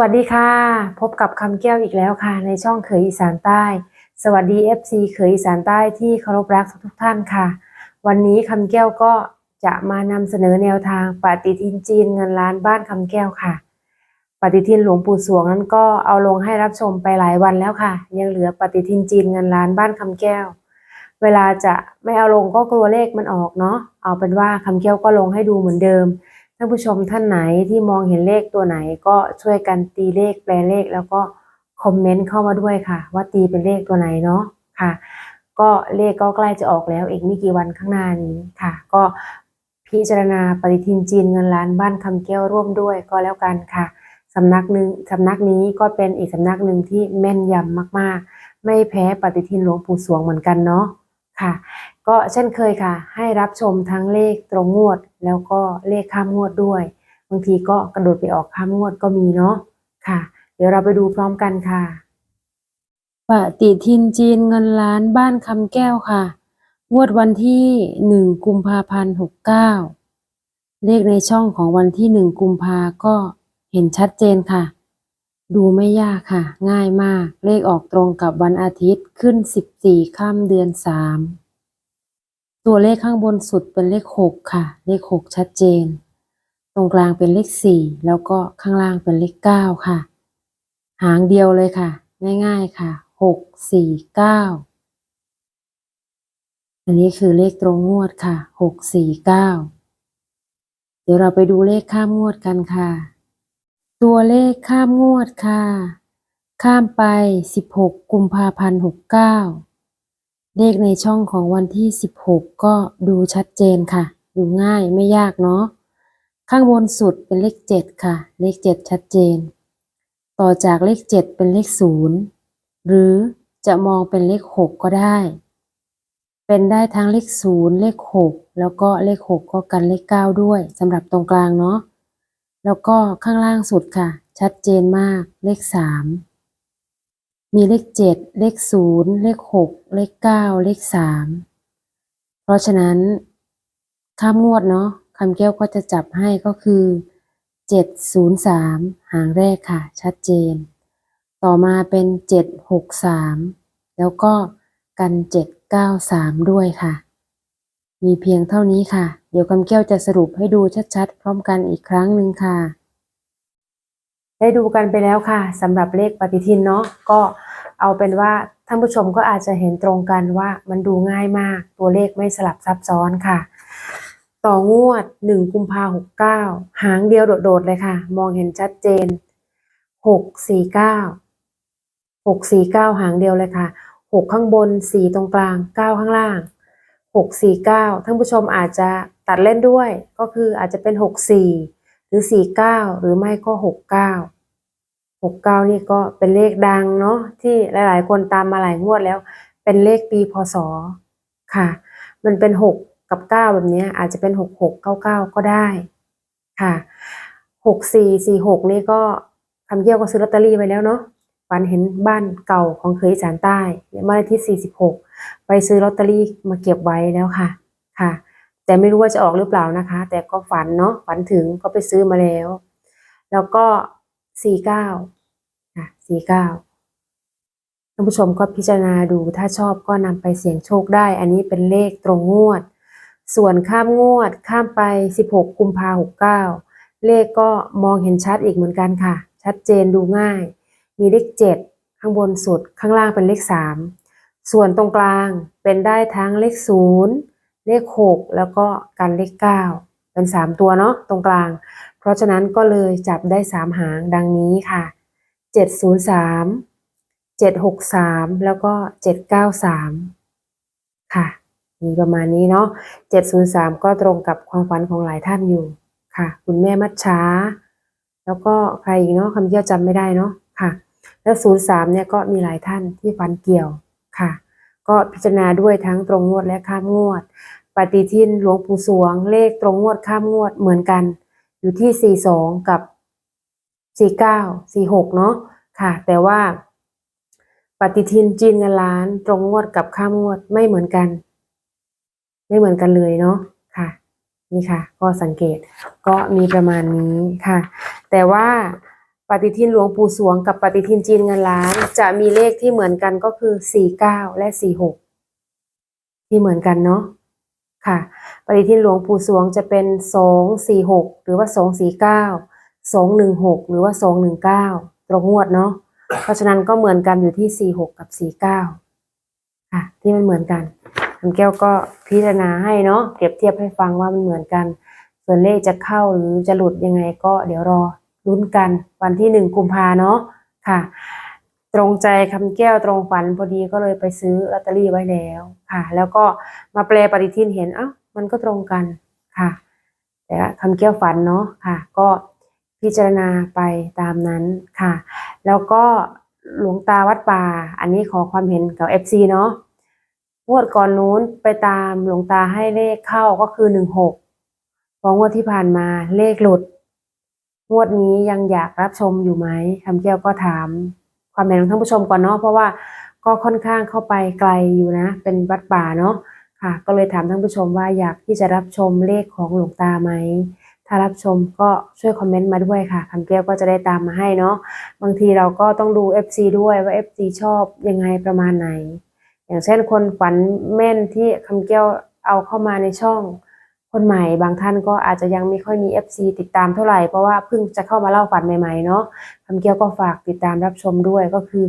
วัสดีค่ะ พบกับคำแก้วอีกแล้วค่ะ ในช่องเขยอีสานใต้ สวัสดี FC เขยอีสานใต้ที่เคารพรักทุกท่านค่ะ วันนี้คำแก้วก็จะมานำเสนอแนวทางปฏิทินจีนเงินล้านบ้านคำแก้วค่ะ ปฏิทินหลวงปู่สวงนั้นก็เอาลงให้รับชมไปหลายวันแล้วค่ะ ยังเหลือปฏิทินจีนเงินล้านบ้านคำแก้ว เวลาจะไม่เอาลงก็กลัวเลขมันออกเนาะเอาเป็นว่าคำแก้วก็ลงให้ดูเหมือนเดิม ท่านผู้ชมท่านไหนที่มองเห็นเลขตัวไหนก็ช่วยกันตีเลขแปลเลขแล้วก็คอมเมนต์เข้ามาด้วยค่ะ ว่าตีเป็นเลขตัวไหนเนาะค่ะ ก็เลขก็ใกล้จะออกแล้วอีกไม่กี่วันข้างหน้านี้ค่ะ ก็พิจารณาปฏิทินจีนเงินล้านบ้านคำแก้วร่วมด้วยก็แล้วกันค่ะสำนักหนึ่งสำนักนี้ก็เป็นอีกสำนักหนึ่งที่แม่นยำมากๆ ไม่แพ้ปฏิทินหลวงปู่สวงเหมือนกันเนาะค่ะ ก็เช่นเคยค่ะ ให้รับชมทั้งเลขตรงงวด แล้วก็เลขข้ามงวดด้วย บางทีก็กระโดดไปออกข้ามงวดก็มีเนาะค่ะ เดี๋ยวเราไปดูพร้อมกันค่ะปฏิทินจีนเงินล้านบ้านคำแก้วค่ะ งวดวันที่หนึ่งกุมภาพันธ์หกเก้าเลขในช่องของวันที่หนึ่งกุมภาก็เห็นชัดเจนค่ะ ดูไม่ยากค่ะ ง่ายมาก เลขออกตรงกับวันอาทิตย์ขึ้นสิบสี่ค่ำเดือนสาม ตัวเลขข้างบนสุดเป็นเลขหกค่ะ เลขหกชัดเจน ตรงกลางเป็นเลขสี่แล้วก็ข้างล่างเป็นเลขเก้าค่ะ หางเดียวเลยค่ะ ง่ายๆค่ะหกสี่เก้าอันนี้คือเลขตรงงวดค่ะหกสี่เก้าเดี๋ยวเราไปดูเลขข้ามงวดกันค่ะ ตัวเลขข้ามงวดค่ะ ข้ามไปสิบหกกุมภาพันธ์หกเก้า เลขในช่องของวันที่ 16 ก็ดูชัดเจนค่ะ ดูง่ายไม่ยากเนาะ ข้างบนสุดเป็นเลข 7 ค่ะ เลข 7 ชัดเจน ต่อจากเลข 7 เป็นเลข 0 หรือจะมองเป็นเลข 6 ก็ได้ เป็นได้ทั้งเลข 0 เลข 6 แล้วก็เลข 6 ก็กันเลข 9 ด้วยสำหรับตรงกลางเนาะ แล้วก็ข้างล่างสุดค่ะ ชัดเจนมากเลข 3 มีเลขเจ็ดเลขศูนย์เลขหกเลขเก้าเลขสามเพราะฉะนั้นข้ามงวดเนาะคำแก้วก็จะจับให้ก็คือเจ็ดศูนย์สามหางแรกค่ะ ชัดเจน ต่อมาเป็นเจ็ดหกสามแล้วก็กันเจ็ดเก้าสามด้วยค่ะ มีเพียงเท่านี้ค่ะ เดี๋ยวคำแก้วจะสรุปให้ดูชัดๆ พร้อมกันอีกครั้งหนึ่งค่ะได้ดูกันไปแล้วค่ะสำหรับเลขปฏิทินเนาะก็ เอาเป็นว่าท่านผู้ชมก็อาจจะเห็นตรงกันว่ามันดูง่ายมาก ตัวเลขไม่สลับซับซ้อนค่ะ ต่องวด1กุมภาหกเก้าหางเดียวโดดๆเลยค่ะ มองเห็นชัดเจน6 4 9 6 4 9หางเดียวเลยค่ะ6ข้างบน4ตรงกลาง9ข้างล่าง6 4 9ท่านผู้ชมอาจจะตัดเล่นด้วย ก็คืออาจจะเป็น6 4หรือ4 9หรือไม่ก็6 9 หกเก้านี่ก็เป็นเลขดังเนาะที่หลาย ๆ คนตามมาหลายงวดแล้ว เป็นเลขปีพศค่ะ มันเป็นหกกับเก้าแบบนี้อาจจะเป็นหกหกเก้าเก้าก็ได้ค่ะหกสี่สี่หกนี่ก็คำเยี่ยวก็ซื้อลอตเตอรี่ไว้แล้วเนาะฝันเห็นบ้านเก่าของเคยสานใต้บ้านเลขที่สี่สิบหกไปซื้อลอตเตอรี่มาเก็บไว้แล้วค่ะ ค่ะ แต่ไม่รู้ว่าจะออกหรือเปล่านะคะ แต่ก็ฝันเนาะฝันถึงก็ไปซื้อมาแล้ว แล้วก็ สี่เก้าค่ะสี่เก้าท่านผู้ชมก็พิจารณาดูถ้าชอบก็นำไปเสี่ยงโชคได้ อันนี้เป็นเลขตรงงวด ส่วนข้ามงวดข้ามไป 16 กุมภาหกเก้าเลขก็มองเห็นชัดอีกเหมือนกันค่ะ ชัดเจนดูง่าย มีเลข 7 ข้างบนสุดข้างล่างเป็นเลข 3 ส่วนตรงกลางเป็นได้ทั้งเลข 0 เลข 6 แล้วก็กันเลข 9 เป็น 3 ตัวเนาะตรงกลาง เพราะฉะนั้นก็เลยจับได้3หางดังนี้ค่ะ 703 763 แล้วก็ 793 ค่ะ มีประมาณนี้เนาะ 703 ก็ตรงกับความฝันของหลายท่านอยู่ค่ะ คุณแม่มัดช้า แล้วก็ใครอีกเนาะคำเยี่ยวจำไม่ได้เนาะค่ะ แล้ว 03 เนี่ยก็มีหลายท่านที่ฝันเกี่ยวค่ะ ก็พิจารณาด้วยทั้งตรงงวดและข้ามงวด ปฏิทินหลวงปู่สวงเลขตรงงวดข้ามงวดเหมือนกัน อยู่ที่ 42 กับ 49 46 เนาะค่ะ แต่ว่า ปฏิทินจีนเงินล้านตรงงวดกับข้ามงวดไม่เหมือนกัน ไม่เหมือนกันเลยเนาะค่ะ นี่ค่ะ ก็สังเกตก็มีประมาณนี้ค่ะ แต่ว่าปฏิทินหลวงปู่สวงกับปฏิทินจีนเงินล้าน จะมีเลขที่เหมือนกันก็คือสี่เก้าและสี่หกที่เหมือนกันเนาะค่ะ ปฏิทินหลวงปู่สวงจะเป็นสองสี่หกหรือว่าสองสี่เก้าสองหนึ่งหกหรือว่าสองหนึ่งเก้าตรงงวดเนาะเพราะฉะนั้นก็เหมือนกันอยู่ที่สี่หกกับสี่เก้าค่ะ ที่มันเหมือนกันคำแก้วก็พิจารณาให้เนาะเปรียบเทียบให้ฟังว่ามันเหมือนกัน ส่วนเลขจะเข้าหรือจะหลุดยังไงก็เดี๋ยวรอลุ้นกันวันที่หนึ่งกุมภาเนาะค่ะ ตรงใจคำแก้วตรงฝันพอดีก็เลยไปซื้อลอตเตอรี่ไว้แล้วค่ะ แล้วก็มาแปลปฏิทินเห็นเอ้า มันก็ตรงกันค่ะ แต่คำแก้วฝันเนาะค่ะ ก็พิจารณาไปตามนั้นค่ะ แล้วก็หลวงตาวัดป่า อันนี้ขอความเห็นกับ FC เนาะงวดก่อนนู้นไปตามหลวงตาให้เลขเข้าก็คือหนึ่งหกพองวดที่ผ่านมาเลขหลุด งวดนี้ยังอยากรับชมอยู่ไหมคำแก้วก็ถาม ความเห็นของท่านผู้ชมก่อนเนาะเพราะว่าก็ค่อนข้างเข้าไปไกลอยู่นะ เป็นวัดป่าเนาะ ค่ะ ก็เลยถามท่านผู้ชมว่าอยากที่จะรับชมเลขของหลวงตาไหม ถ้ารับชมก็ช่วยคอมเมนต์มาด้วยค่ะคำแก้วก็จะได้ตามมาให้เนาะ บางทีเราก็ต้องดู FC ด้วยว่า FC ชอบยังไงประมาณไหน อย่างเช่นคนฝันแม่นที่คำแก้วเอาเข้ามาในช่องคนใหม่บางท่านก็อาจจะยังไม่ค่อยมี FC ติดตามเท่าไหร่เพราะว่าเพิ่งจะเข้ามาเล่าฝันใหม่ๆเนาะคำเกี้ยวก็ฝากติดตามรับชมด้วยก็คือ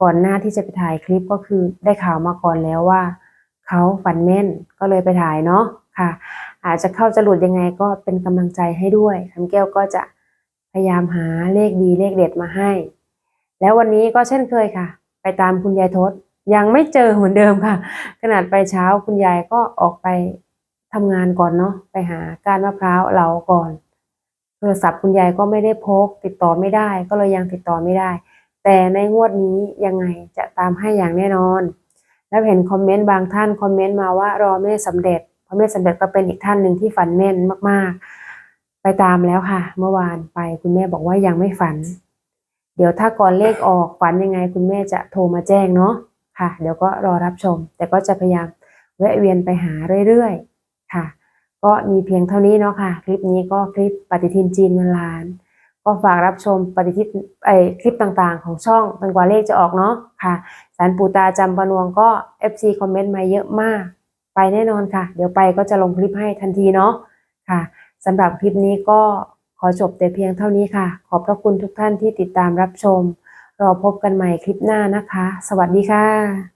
ก่อนหน้าที่จะไปถ่ายคลิปก็คือได้ข่าวมาก่อนแล้วว่า เขาฝันแม่นก็เลยไปถ่ายเนาะค่ะ อาจจะเข้าจะหลุดยังไงก็เป็นกำลังใจให้ด้วยคำแก้วก็จะพยายามหาเลขดีเลขเด็ดมาให้ แล้ววันนี้ก็เช่นเคยค่ะ ไปตามคุณยายทศยังไม่เจอเหมือนเดิมค่ะ ขนาดไปเช้าคุณยายก็ออกไปทำงานก่อนเนาะไปหากานมะพร้าวเหลาก่อนโทรศัพท์คุณยายก็ไม่ได้พก ติดต่อไม่ได้ ก็เลยยังติดต่อไม่ได้ แต่ในงวดนี้ยังไงจะตามให้อย่างแน่นอน แล้วเห็นคอมเมนต์บางท่านคอมเมนต์มาว่ารอไม่สำเร็จเพราะไม่สำเร็จก็เป็นอีกท่านหนึ่งที่ฝันแม่นมาก ๆ ไปตามแล้วค่ะ เมื่อวานไปคุณแม่บอกว่ายังไม่ฝัน เดี๋ยวถ้าก่อนเลขออกฝันยังไง คุณแม่จะโทรมาแจ้งเนาะค่ะ เดี๋ยวก็รอรับชม แต่ก็จะพยายามแวะเวียนไปหาเรื่อยๆค่ะ ก็มีเพียงเท่านี้เนาะค่ะ คลิปนี้ก็คลิปปฏิทินจีนเงินล้าน ก็ฝากรับชมปฏิทินไอคลิปต่างๆ ของช่องจนกว่าเลขจะออกเนาะค่ะ สารปูตาจำปานวงก็ FC คอมเมนต์มาเยอะมาก ไปแน่นอนค่ะ เดี๋ยวไปก็จะลงคลิปให้ทันทีเนาะค่ะสำหรับคลิปนี้ก็ขอจบแต่เพียงเท่านี้ค่ะ ขอบพระคุณทุกท่านที่ติดตามรับชม รอพบกันใหม่คลิปหน้านะคะ สวัสดีค่ะ